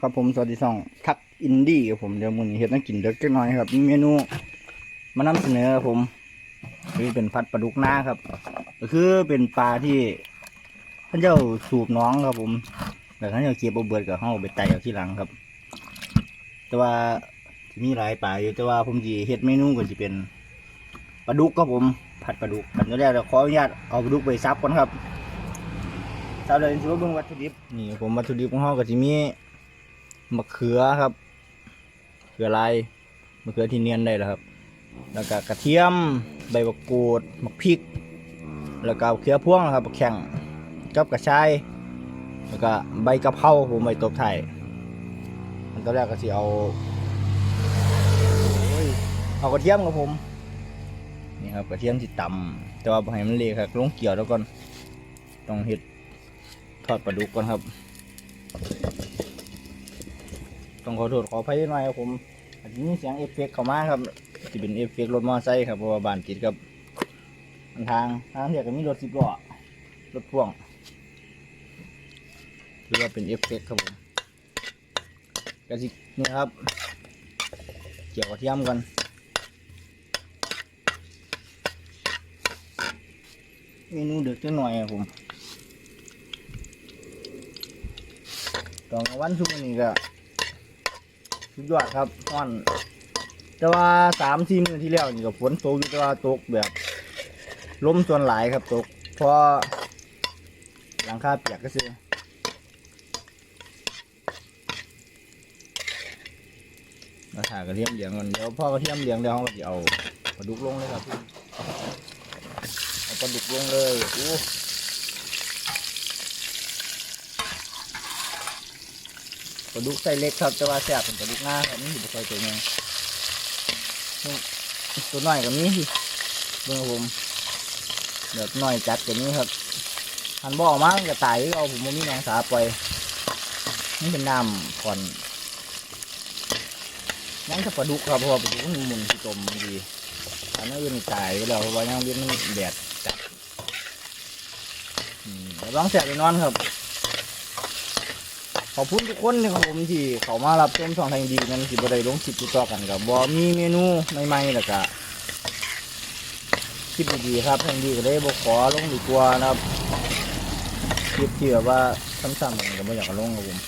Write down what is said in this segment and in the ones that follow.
ครับผม สวัสดีสองทักอินดี้ครับผมเดี๋ยวมื้อนี้เฮ็ดให้กินเด็กจักหน่อยครับมีเมนูมานำเสนอครับผมคือเป็นพัดปลาดุกหน้าครับ ก็คือเป็นปลาที่ท่านเจ้าสูบน้องครับผมแต่ท่านเจ้าเก็บเอาเบิดกับเฮาเอาไปไต่เอาที่หลังครับ แต่ว่าที่มีหลายปลาอยู่แต่ว่าผมสิเฮ็ดเมนูก็สิเป็นปลาดุกครับผม ผัดปลาดุกกันแรกเดี๋ยวขออนุญาตเอาปลาดุกไปซับก่อนครับซับเลยสิว่าเบิ่งวัตถุดิบนี่ผมวัตถุดิบของเฮาก็สิมี มะเขือครับเขือลายมะเขือที่เนียนได้แล้วครับ แล้วก็กระเทียมใบมะกรูดมะพริก แล้วก็เขือพ่วงนะครับแข่งกับกระชายแล้วก็ใบกะเพราผมใบตบไทยอันตอนแรกก็สิเอาเอากระเทียมครับผมนี่ครับกระเทียมที่ต่ำแต่ว่าบ่ให้มันเละครับลงเกี่ยวแล้วก่อนต้องเฮ็ดทอดปลาดุกก่อนครับ ต้องขอโทษขออภัยหน่อยครับผมอาจจะมีเสียงเอฟเฟกต์เข้ามาครับที่เป็นเอฟเฟกต์รถมอเตอร์ไซค์ครับเพราะว่าบ้านติดกับทางทางเดียวก็มีรถสิบล้อรถพ่วงหรือว่าเป็นเอฟเฟกต์ครับผมกระสินี่ครับเกี่ยวกระเทียมกันเมนูเด็กจังหน่อยครับผมตองวันชุกร์นี้ก็ สุดยอดครับฮ้อน แต่ว่าสามสี่มื้อที่แล้วนี่ก็ฝนตกอยู่แต่ว่าตกแบบล้มส่วนหลายครับตกเพราะหลังคาเปียกก็ซื้อมาถ่ายกระเทียมเหลียงก่อนเดี๋ยวพ่อกระเทียมเหลียงเดี๋ยวเขาก็จะเอาปลาดุกลงเลยครับพี่เอาปลาดุกลงเลยอู้ ปลาดุกไส้เล็กครับแต่ว่าแซ่บเป็นปลาดุกหน้าครับนี่คือปลาตัวนึงตัวน้อยกับนี้เบิ่งผมเดือดน้อยจัดกับนี้ครับหันบ่อมาจะตายเอาผมมีหนองสาปล่อยนี่เป็นน้ำผ่อนยังจะปลาดุกครับเพราะปลาดุกมันมุนที่จมบางทีอันนั้นอื่นตายไปแล้วเพราะว่ายังเวียนมันแดดจัดอืมเดี๋ยวลองแสบไปนอนครับ ขอบคุณทุกคนนะครับผมที่เขามารับชมช่องทางดีนั้นสิบได้ลงคลิปติดต่อกันกับบอมีเมนูใหม่ๆแล้วก็คลิปดีๆครับทางดีก็ได้บอกขอลงดีกว่านะครับคลิปที่แบบว่าซ้ำๆกันก็ไม่อยากลงครับผม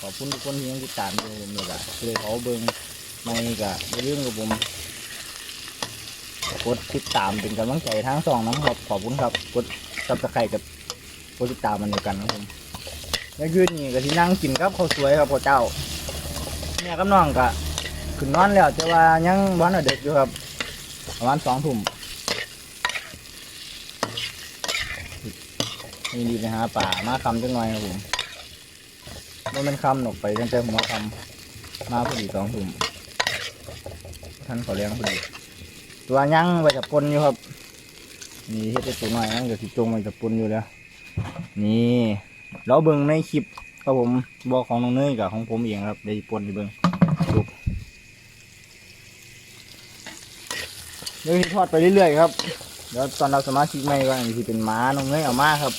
ขอบคุณทุกคนที่ยังติดตามอยู่ผมเลยก็เลยขอเบิ้งไม่ก็อย่าลืมกับผมกดติดตามเป็นกำลังใจทั้งสองนะครับขอบคุณครับ กดซับสไครต์กับกดติดตามมันเดียวกันนะครับผม แล้วคืนนี้ก็ที่นั่งกินกับข้าวสวยครับพ่อเจ้าแม่ยกับน้องก็ขึ้นนอนแล้วแต่ว่ายังบ้านเด็กอยู่ครับประมาณสองทุ่มนี่ดีไปหาป่ามาคำจังหน่อยครับผมมันเป็นคำหนกไปตั้งแต่หัวคำมาพอดีสองทุ่มท่านขอเลี้ยงพอดีตัวยังไปจับปนอยู่ครับนี่เฮ็ดตัวหน่อยนั่นก็สิจงไปจับปนอยู่แล้วนี่ เราเบิ่งในคลิปครับผมบอกของน้องเนยกับของผมเองครับได้ปนไปเบิ่งดูเดี๋ยวทอดไปเรื่อยๆครับเดี๋ยวตอนเราสมาชิกใหม่ก็อันนี้สิเป็นม้าน้องเนยเอามาครับ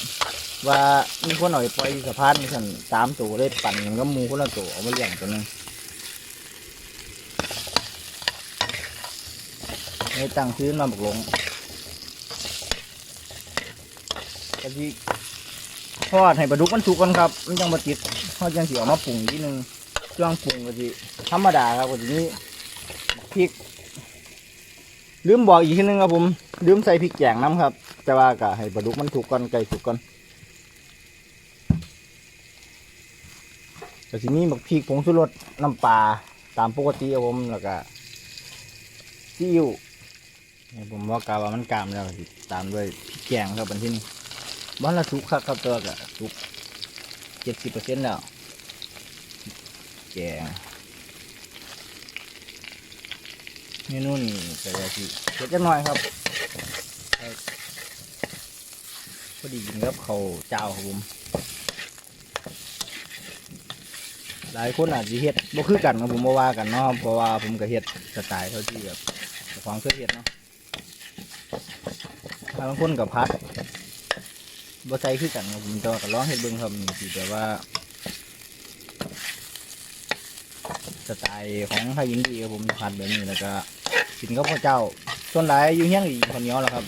ว่ามีคนเอาไปปล่อยสะพานมีสันสามตัวได้ปั่นกันก็มูคนละตัวเอามาเลี้ยงตัวนึงในตั้งซื้อมาบกลงกะทิ ทอดให้ปลาดุกมันสุกก่อนครับ มันจังบติดทอดจังสีออกมาปรุงอีกทีนึงเครื่องปรุงก็สิธรรมดาครับก็สิมีพริก ลืมบอกอีกทีนึงครับผมลืมใส่พริกแกงน้ำครับ แต่ว่าก็ให้ปลาดุกมันสุกก่อนไก่สุกก่อนก็สิมีบักพริกผงชูรสน้ำปลาตามปกติครับผมแล้วก็ซีอิ๊วผมว่ากาว่ามันกามแล้วตามด้วยพริกแกงครับบันที่นี้ บ้านละสุกครับครับตัวก็สุกเจ็ดสิบเปอร์เซ็นต์แล้วแกงเมนูนี่ก็จะที่เจ็ดจังหน่อยครับพอดีกินกับเขาเจ้าครับผมหลายคนอาจจะเฮ็ดบ่คือกันครับผมบ่ว่ากันเนาะเพราะว่าผมก็เฮ็ดสไตล์เท่าที่แบบเจ้าของเคยเฮ็ดเนาะบางคนกับพัด บ่ใส่คือกันครับผมแต่ว่าก็ลองเฮ็ดเบิ่งครับนี่สิแต่ว่าไตล์ของไทยอินดีครับผมผัดแบบนี้แล้วก็กินกับข้าวเจ้าส่วนหลายอยู่เฮี้ยงอีกคนเหนียวแหล้วครับ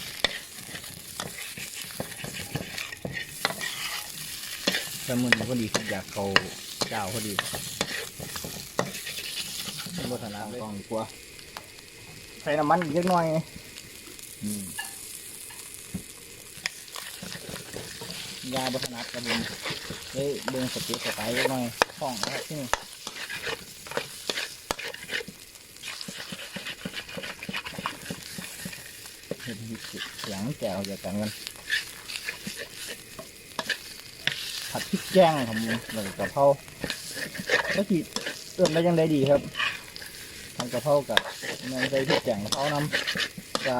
แต่มือนี้พอดีคิดอยากเขาเจ้าพอดีเป็นบทนาเลยต้องดีกว่าใส่น้ำมันอีกเล็กน้อยอืม ยาบทนาครับผมเฮ้ยเบิ่งสต็ปสไตล์เล็กน้อยห้องนะครับที่นี่เห็นเสียงแก้วจากันกันผัดพริกแกงครับผมแล้วก็กะเพราแล้วที่เติมได้ยังได้ดีครับทำกะเพรากับเนื้อใส่พริกแกงกะเพราน้ำจะ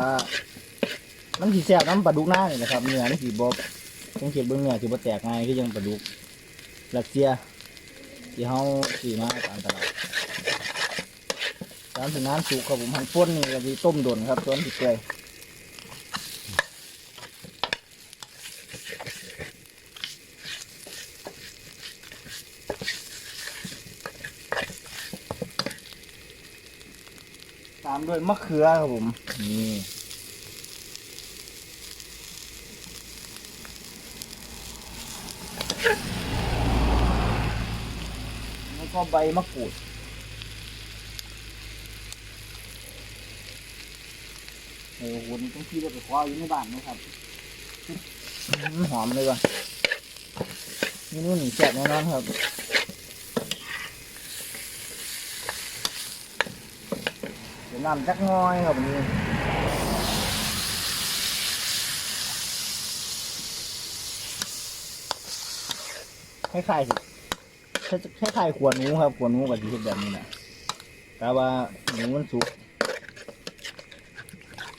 มันสีแซ่บน้ำปลาดุกหน้านี่นะครับเนื้อมันสีบอบ ต้องเก็บเบื้องเนื้อสีบแตกง่ายคือยังปลาดุกรัสเซียที่เขาสีมาตามตลาดตามถึงน้ำสุกครับผมหั่นป่นนี่ก็ดีต้มด่นครับต้นผิดเกยตามด้วยมะเขือครับผมนี่แล้ว ก็ใบมะกรูดโอ้โหนี่ต้องขี้รถไปคว้าอยู่ในบ้านนะครับ หอมเลยว่ะนี่นู่นนี่แซ่บแน่นอนครับเดี๋ยวน้ำจักง้อยครับวันนี้คล้ายๆสิ คล้ายๆขวดหนูครับขวดหนูกับที่แบบนี้นะแต่ว่าหนูมันสุก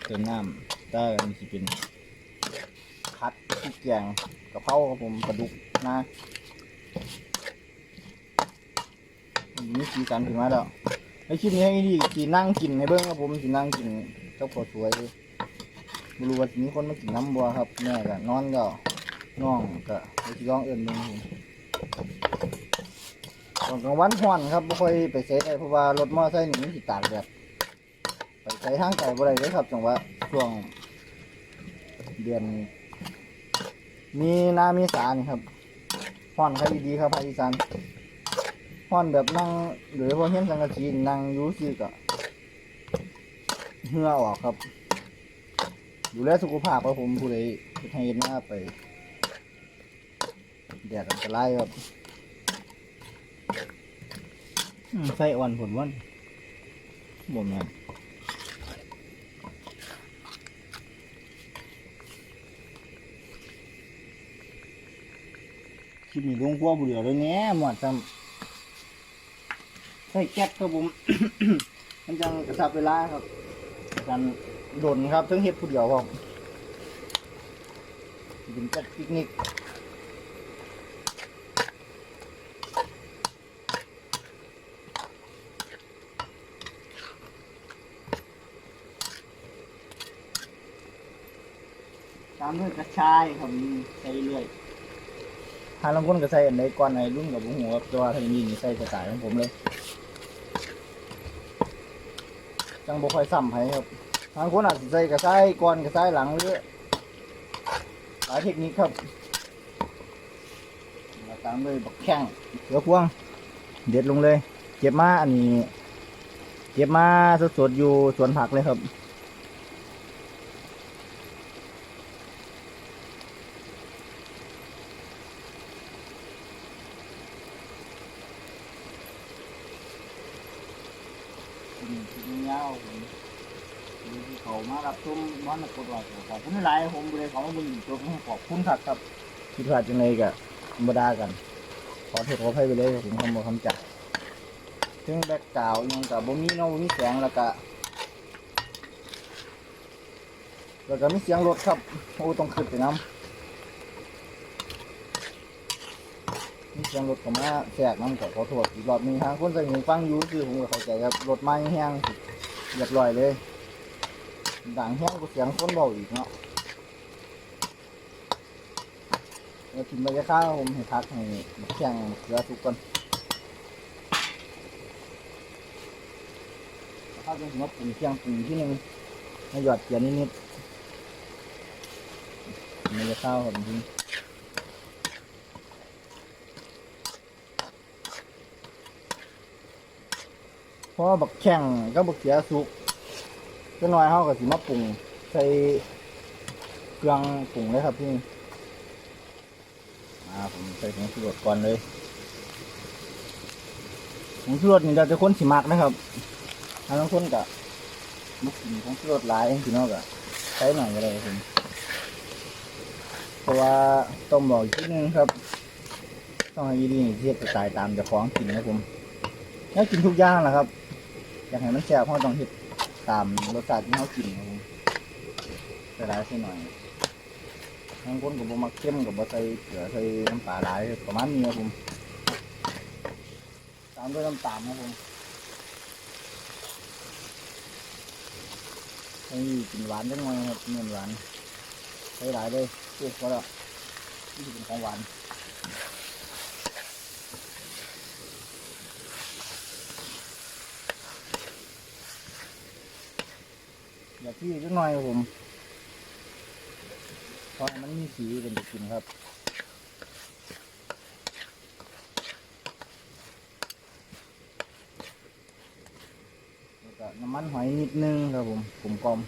เติมน้ำแต่อันนี้สิเป็นพัดพริกแกงกระเพราครับผมปลาดุกนะมีสีสันขึ้นมาแล้วในคลิปนี้ให้ดีสีนั่งกินในเบื้องครับผมสีนั่งกินเจ้าปวดสวยไม่รู้ว่าสิมีคนมากินน้ำบัวครับแม่ก็นอนก็น้องก็ไปที่ร้องเอื่นมึง ตอนกลางวันห้อนครับไม่ค่อยไปใช้เพราะว่ารถมอเตอร์ไซค์นี่มันสิตากแดดไปใช้ทางไกลบ่ได้เลยครับจังหวะช่วง เดือน มีนามีสานี่ครับห้อนครับดีๆครับภาคอีสานฮ้อนแบบนั่งหรือพอเห็นสังกะสีนั่งยูซี่ก็เหงื่อออกครับดูแลสุขภาพครับผมผู้ใดให้หน้าไปแดดอันตรายครับ ใส่อ่อนผลวันบ่แม่นคลิปนี้ลงครัวผู้เดียวเลยแหน่หมดซ้ำใส่แก๊สครับผม มันจังกระชับเวลาครับกันโดนครับทั้งเฮ็ดผู้เดียวครับเป็นแก๊สปิกนิก ตามด้วยกระชายครับใส่เรื่อยถ้าลางคนก็ใส่อันใดก่อนไอ้รุ่นกับผมหัวครับแต่ว่าทางนี้นี่ใส่สไตล์ของผมเลย จังบ่ค่อยซ้ำให้ครับทางคนอาจสิใส่กระซ้ายก่อนกระซ้ายหลังหรือหลายเทคนิคครับแล้วตามด้วยบักแข้งเสือพวง เด็ดลงเลย เก็บมาอันนี้ เก็บมาสดๆอยู่สวนผักเลยครับ อืมคลิปนี้ยาวผมดูที่ เขามารับชมบ้านกดว่าขอบคุณหลายผมบริเขามาเบึงจบขอบคุณครับครับคิดว่าจังไงกะธรรมดากัน ขอโทษขออภัยไปเลยครับผมคำบอกคำจัดถึงแบกกาวยังกับบ่มีเนาะบ่มีแสงแล้วก็แล้วก็มีเสียงรถครับ โอ้ต้องขึ้นไปน้ำมีเสียงรถเข้ามาแทรกน้ำก็ขอโทษอีกรอบหนึงทางคนใส่หูฟังอยู่คือผมก็เข้าใจครับรถไม้แห้งเรียบร้อยเลย ดังแห้งกว่าเสียงคนเบาอีกเนาะแล้วถึงบรรยากาศผมให้พักให้แข่งเรือทุกคนข้าวเป็นสมมติปรุงเคียงปรุงที่หนึ่งให้หยอดเกลือนิดๆมันจะข้าวครับจริงเพราะบักแข้งก็บักเขียสุก ก็น้อยเขากับสิมาปรุงใส่เครื่องปรุงเลยครับพี่อ่าผมใส่ผงชูรสก่อนเลยผงชูรสนี่เราจะค้นสิมักนะครับถ้าต้องค้นกับมุกผงชูรสหลายพี่น้องก็ใช้หน่อยก็ได้ครับผมเพราะว่าต้องบอกอีกทีนึงครับ ต้องให้ดีนี่เทียบสไตล์ตามเจ้าของกินนะครับผมแล้วกินทุกอย่างแหละครับ อยากให้มันแซ่บเราต้องเฮ็ด ตามรสชาติที่เรากินครับผมใส่หลายใส่หน่อยบางคนก็บ่มักเข้มก็บ่ใส่เกลือใส่น้ำปลาหลายประมาณนี้ครับผมตามด้วยน้ำตาลครับผมให้กินหวานจังหน่อยครับเนื้อหวานใส่หลายเลยเพื่อพอแล้วนี่เป็นของหวาน อย่าที่จังหน่อยครับผมเพราะมันมีสีเป็นกินครับแล้วก็น้ำมันหอยนิดนึงครับผมกลมกลม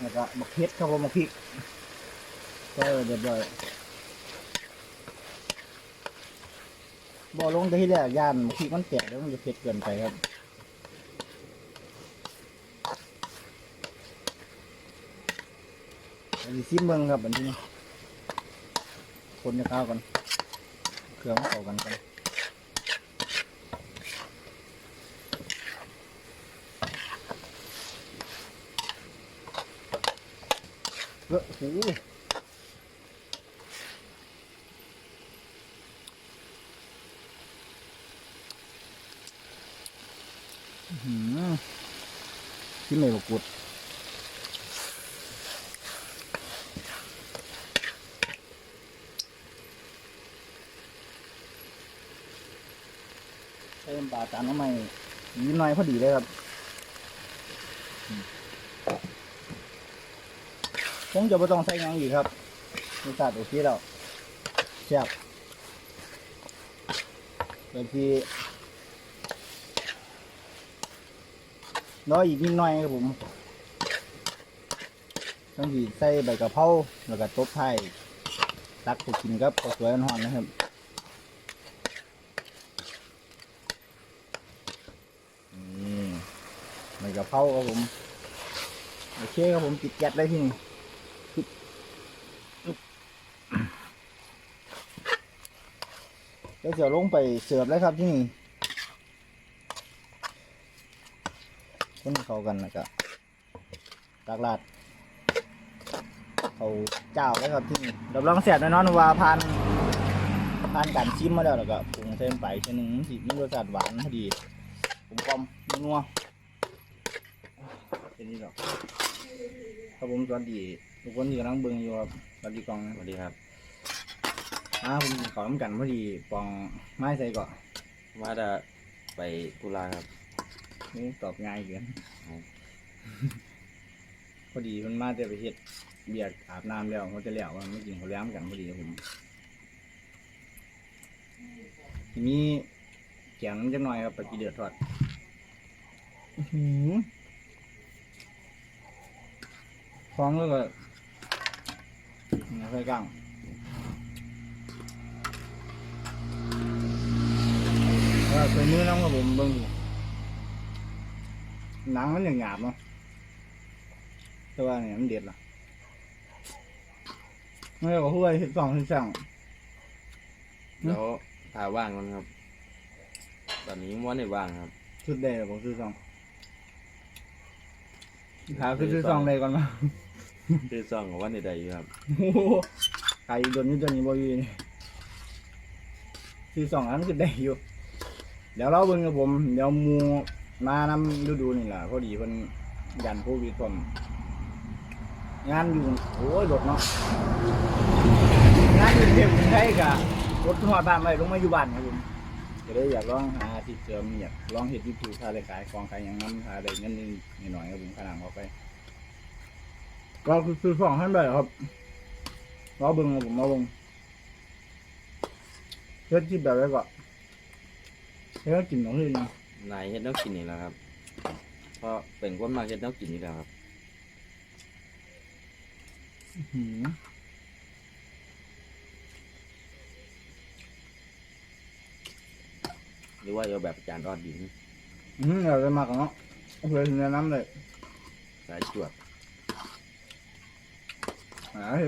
แล้วก็บักเพ็ดครับผมบักพริกใส่เรียบร้อย ลงแต่ที่แรกย่านบางทีมันแตกแล้วมันจะเผ็ดเกินไปครับอันนี้ซิมเมืองครับอันนี้คนจะเข้ากันเครื่องเข้ากันกันเออโหหืม ที่ไม่บกุดใส่น้ปลาจานน้ำไม่ยิ้มหน่อยพอดีเลยครับผมจะไม่ต้องใส่ยังอีกครับรสชาติโอเคแล้วแซ่บเดี๋ยวที่ รออีกนิดหน่อยครับผมต้องสีใส่ใบกะเพราแล้วก็ตบไทยตักไปกินกับข้าวสวยร้อนนะครับนี่ใบกะเพราครับผมโอเคครับผมติดแก๊สได้ที่นี่เดี๋ยวลงไปเสิร์ฟเลยครับที่นี่ คนเข้ากันแล้วก็ตักราดเขาเจ้าแล้วครับที่นี่รับรองแซ่บแน่นอนว่าผ่านผ่านการชิมมาแล้วแล้วก็ปรุงเส้นไปเช่นหนึ่งสิมีรสชาติหวานพอดีผมกลมนัวๆเป็นนี้หรอกครับผมสวัสดีทุกคนที่กำลังเบิ่งอยู่ครับสวัสดีกองสวัสดีครับอ่าผมขอน้ำกันพอดีปองไม้ใส่ก่อนว่าจะไปกุลาครับ นี่ตอบง่ายเกินพอดีมันมาแต่ไปเฮ็ดเบียร์อาบน้ำแล้วเขาจะแล้วว่าไม่กินเขาวเลี้ยงกันพอดีผมทีนี้แกงน้ำจังหน่อยครับปลากีเดือดทอดฟ้อหือฟองแล้วก็เนี่ยกลางว่าใส่มือน้ำครับผมเบิ่ง หนังมันหยาบๆเนาะแต่ว่าเนี่ยมันเด็ดล่ะไม่ก็พูดไปสิบสองสิบสองอืมแล้วถาว่างมันครับ ตอนนี้ม้วนในว่างครับชุดใดล่ะผมซื้อสองถามคือซื้อสองใดก่อนมาคือซ่องของวันใดๆอยู่ครับโอ้โหขายอยู่โดนอยู่ตัวนี้บ่อยู่นี่ซื้อสองอันคือได้อยู่เดี๋ยวเราเบิ่งกับผม เดี๋ยวหมู มานำฤดูนี่แหละพอดีเพิ่นยันโควิดผมงานอยู่โอ้ยรถเนาะงานอยู่เทพกรุงไทยกับรถทอดบ้านไปลงมาอยู่บ้านครับผมก็เลยอยากลองหาที่เสริมอยากลองเห็ดยูทูบทาเลยขายของขายอย่างนั้นทาได้เงินนิดหน่อยครับผมขนาดออกไป ก็คือซื้อสองท่านไปครับรอเบิ้งครับผมรอเบิ้งเฮ็ดคลิปแบบไรก็เฮ็ดกินของที่นี่ นายเฮ็ดแนวกินนี่แหละครับ เพราะเป็นคนมาเฮ็ดแนวกินนี่แหละครับหืมหรือว่าเอาแบบอาจารย์รอดดินอืมเราจะมากเนาะโอเคถึงแนะนำเลยสายจวดหาให้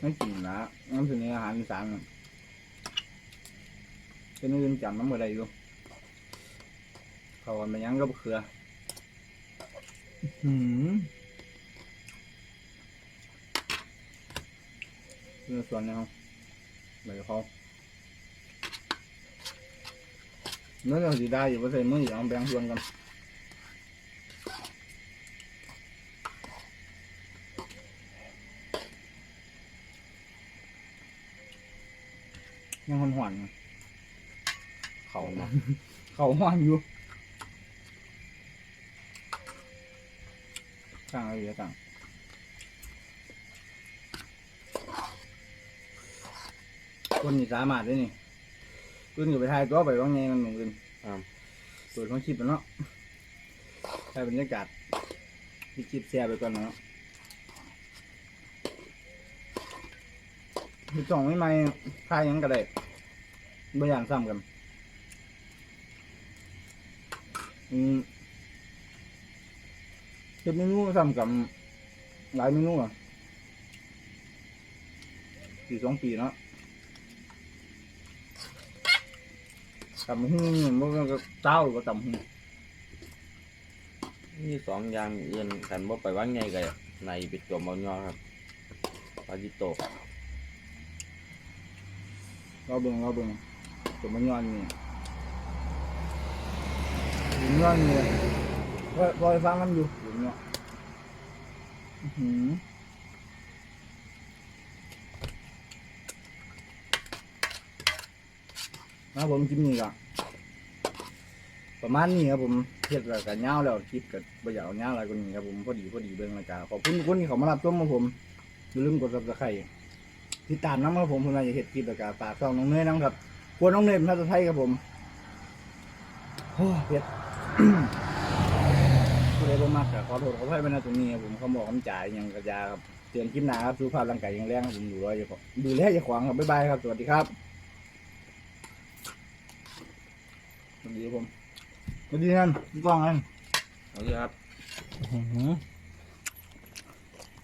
ให้กินนะน้ำถึงในอาหารอีสานน่ะเป็นเรื่องจำน้ำอะไรอยู่ เขากันไปยังก็บเขือหืมเรื่องส่วนเนี่ยเขาใบเขาเนื้อเราสีได้อยู่ว่าใส่มืออยู่เอาแบ่งส่วนกันยังหวานๆอยู่เขาเนาะเขาหวานอยู่ต่างอะไรอ ยู่ต่างคนนี่สามารถด้วยนี่ขึ้นอยู่ไปถ่ายตัวไปว่าไงมันเหมือนกันครับเปิดของคลิปแล้วเนาะถ่ายบรรยากาศที่คลิปแชร์ไปก่อนเนาะมีสองไม่ไม่ถ่ายหยังก็ได้ไม่อย่างซ้ำกันอืม เฮ็ดเมนูซ้ำกับหลายเมนูอะปีสองปีเนาะตำหุ้งมันก็เต้าก็ตำหุ้งมีสองอย่างอื่นกันว่าไปว่างไงกันในปิดจมเอาย่อครับปาจิโตะเราเบิ่งเราเบิ่งตัวมันย้อนนี่มันย้อนนี่พอพอไปฟังมันอยู่ นาะอื้อหือนะผมกินนี่ก็ประมาณนี้ครับผมเฮ็ดแล้วก็ยาแล้วคลิปก็บ่อยาเอายาอะไรกว่านี้ครับผมพอดีพอดีเบิ่งรายการขอบคุณทุกคนที่เขามารับชมครับผมอย่าลืมกด Subscribe ติดตามน้ำครับผมผมอยากจะเฮ็ดคลิปแล้วก็ฝากช่องน้องเนยน้ำครับกลัวน้องเนยเป็นภาษาไทยครับผมโอ้เฮ็ด บ่มักก็ขอโทษขออภัยไปณตรงนี้ครับผมเขาบอกคำจ่ายหยังกระยาครับเตือนคลิปหน้าครับสุขภาพร่างกายแข็งแรงครับผมดูแลอย่าของดูแลอย่าขวางครับบ๊ายบายครับสวัสดีครับสวัสดีครับผมสวัสดีนั่นกล้องอันเอาสิครับอื้อหือ